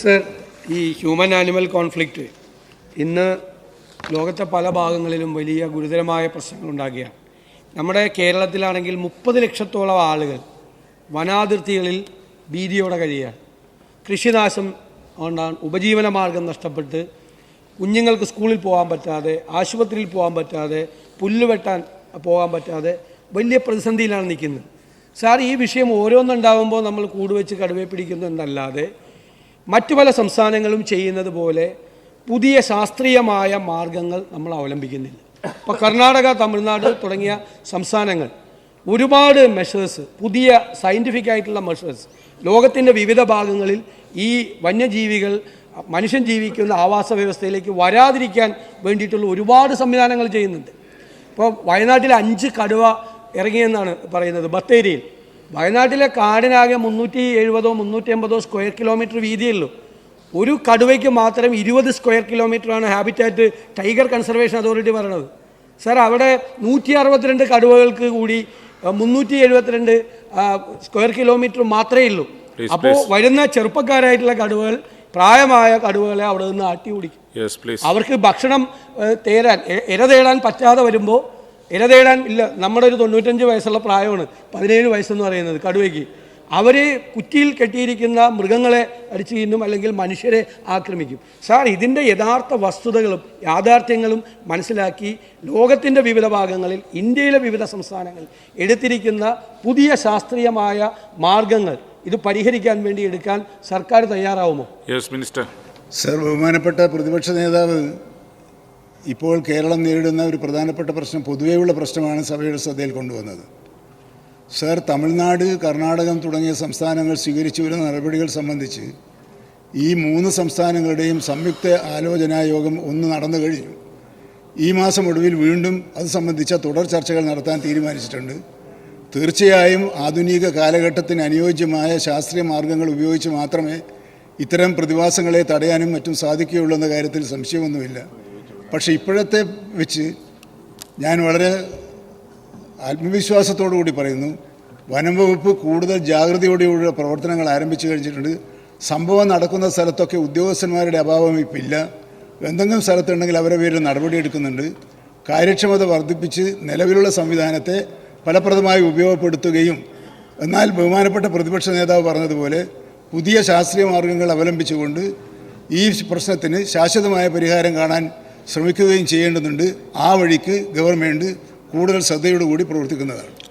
Sir ഈ human animal conflict ഇന്ന് ലോകത്തെ പല ഭാഗങ്ങളിലും വലിയ ഗുരുതരമായ പ്രശ്നങ്ങൾ ഉണ്ടാകുകയാണ്. നമ്മുടെ കേരളത്തിലാണെങ്കിൽ മുപ്പത് ലക്ഷത്തോളം ആളുകൾ വനാതിർത്തികളിൽ ഭീതിയോടെ കഴിയുകയാണ്. കൃഷിനാശം കൊണ്ടാണ് ഉപജീവന മാർഗം നഷ്ടപ്പെട്ട് കുഞ്ഞുങ്ങൾക്ക് സ്കൂളിൽ പോകാൻ പറ്റാതെ ആശുപത്രിയിൽ പോകാൻ പറ്റാതെ പുല്ല് വെട്ടാൻ പോകാൻ പറ്റാതെ വലിയ പ്രതിസന്ധിയിലാണ് നിൽക്കുന്നത്. സാർ ഈ വിഷയം ഓരോന്നുണ്ടാകുമ്പോൾ നമ്മൾ കൂടുവെച്ച് കടുവയെ പിടിക്കുന്നുണ്ടല്ലാതെ മറ്റു പല സംസ്ഥാനങ്ങളും ചെയ്യുന്നത് പോലെ പുതിയ ശാസ്ത്രീയമായ മാർഗങ്ങൾ നമ്മൾ അവലംബിക്കുന്നില്ല. ഇപ്പോൾ കർണാടക തമിഴ്നാട് തുടങ്ങിയ സംസ്ഥാനങ്ങൾ ഒരുപാട് മെഷേഴ്സ് പുതിയ സയന്റിഫിക് ആയിട്ടുള്ള മെഷേഴ്സ് ലോകത്തിന്റെ വിവിധ ഭാഗങ്ങളിൽ ഈ വന്യജീവികൾ മനുഷ്യൻ ജീവിക്കുന്ന ആവാസ വ്യവസ്ഥയിലേക്ക് വരാതിരിക്കാൻ വേണ്ടിയിട്ടുള്ള ഒരുപാട് സംവിധാനങ്ങൾ ചെയ്യുന്നുണ്ട്. ഇപ്പോൾ വയനാട്ടിലെ അഞ്ച് കടുവ ഇറങ്ങിയെന്നാണ് പറയുന്നത് ബത്തേരിയിൽ. വയനാട്ടിലെ കാടിനാകെ മുന്നൂറ്റി എഴുപതോ മുന്നൂറ്റി എൺപതോ സ്ക്വയർ കിലോമീറ്റർ വീതിയുള്ളൂ. ഒരു കടുവയ്ക്ക് മാത്രം ഇരുപത് സ്ക്വയർ കിലോമീറ്ററാണ് ഹാബിറ്റാറ്റ് ടൈഗർ കൺസർവേഷൻ അതോറിറ്റി പറയണത്. സാർ അവിടെ നൂറ്റി അറുപത്തിരണ്ട് കടുവകൾക്ക് കൂടി മുന്നൂറ്റി എഴുപത്തിരണ്ട് സ്ക്വയർ കിലോമീറ്റർ മാത്രമേ ഉള്ളൂ. അപ്പോൾ വരുന്ന ചെറുപ്പക്കാരായിട്ടുള്ള കടുവകൾ പ്രായമായ കടുവകളെ അവിടെ നിന്ന് ആട്ടി ഓടിക്കും അവർക്ക് ഭക്ഷണം തേരാൻ ഇര തേടാൻ പറ്റാതെ വരുമ്പോൾ ഇര തേടാൻ ഇല്ല. നമ്മുടെ ഒരു തൊണ്ണൂറ്റഞ്ച് വയസ്സുള്ള പ്രായമാണ്. പതിനേഴ് വയസ്സെന്ന് പറയുന്നത് കടുവയ്ക്ക്. അവർ കുറ്റിയിൽ കെട്ടിയിരിക്കുന്ന മൃഗങ്ങളെ അടിച്ചു തിന്നും അല്ലെങ്കിൽ മനുഷ്യരെ ആക്രമിക്കും. സാർ ഇതിന്റെ യഥാർത്ഥ വസ്തുതകളും യാഥാർത്ഥ്യങ്ങളും മനസ്സിലാക്കി ലോകത്തിന്റെ വിവിധ ഭാഗങ്ങളിൽ ഇന്ത്യയിലെ വിവിധ സംസ്ഥാനങ്ങളിൽ എടുത്തിരിക്കുന്ന പുതിയ ശാസ്ത്രീയമായ മാർഗങ്ങൾ ഇത് പരിഹരിക്കാൻ വേണ്ടി എടുക്കാൻ സർക്കാർ തയ്യാറാവുമോ? യെസ് മിനിസ്റ്റർ സർ ബഹുമാനപ്പെട്ട പ്രതിപക്ഷ നേതാവ് ഇപ്പോൾ കേരളം നേരിടുന്ന ഒരു പ്രധാനപ്പെട്ട പ്രശ്നം പൊതുവെയുള്ള പ്രശ്നമാണ് സഭയുടെ ശ്രദ്ധയിൽ കൊണ്ടുവന്നത്. സർ തമിഴ്നാട് കർണാടകം തുടങ്ങിയ സംസ്ഥാനങ്ങൾ സ്വീകരിച്ചു വരുന്ന നടപടികൾ സംബന്ധിച്ച് ഈ മൂന്ന് സംസ്ഥാനങ്ങളുടെയും സംയുക്ത ആലോചനാ യോഗം ഒന്ന് നടന്നു കഴിഞ്ഞു. ഈ മാസം ഒടുവിൽ വീണ്ടും അത് സംബന്ധിച്ച തുടർ ചർച്ചകൾ നടത്താൻ തീരുമാനിച്ചിട്ടുണ്ട്. തീർച്ചയായും ആധുനിക കാലഘട്ടത്തിന് അനുയോജ്യമായ ശാസ്ത്രീയ മാർഗങ്ങൾ ഉപയോഗിച്ച് മാത്രമേ ഇത്തരം പ്രതിഭാസങ്ങളെ തടയാനും മറ്റും സാധിക്കുകയുള്ളൂ എന്ന കാര്യത്തിൽ സംശയമൊന്നുമില്ല. പക്ഷേ ഇപ്പോഴത്തെ വെച്ച് ഞാൻ വളരെ ആത്മവിശ്വാസത്തോടു കൂടി പറയുന്നു. വനം വകുപ്പ് കൂടുതൽ ജാഗ്രതയോടെയുള്ള പ്രവർത്തനങ്ങൾ ആരംഭിച്ചു കഴിഞ്ഞിട്ടുണ്ട്. സംഭവം നടക്കുന്ന സ്ഥലത്തൊക്കെ ഉദ്യോഗസ്ഥന്മാരുടെ അഭാവം ഇപ്പില്ല. എന്തെങ്കിലും സ്ഥലത്തുണ്ടെങ്കിൽ അവരെ പേരിൽ നടപടിയെടുക്കുന്നുണ്ട്. കാര്യക്ഷമത വർദ്ധിപ്പിച്ച് നിലവിലുള്ള സംവിധാനത്തെ ഫലപ്രദമായി ഉപയോഗപ്പെടുത്തുകയും എന്നാൽ ബഹുമാനപ്പെട്ട പ്രതിപക്ഷ നേതാവ് പറഞ്ഞതുപോലെ പുതിയ ശാസ്ത്രീയ മാർഗങ്ങൾ അവലംബിച്ചുകൊണ്ട് ഈ പ്രശ്നത്തിന് ശാശ്വതമായ പരിഹാരം കാണാൻ ശ്രമിക്കുകയും ചെയ്യേണ്ടതുണ്ട്. ആ വഴിക്ക് ഗവൺമെന്റ് കൂടുതൽ ശ്രദ്ധയോടുകൂടി പ്രവർത്തിക്കുന്നതാണ്.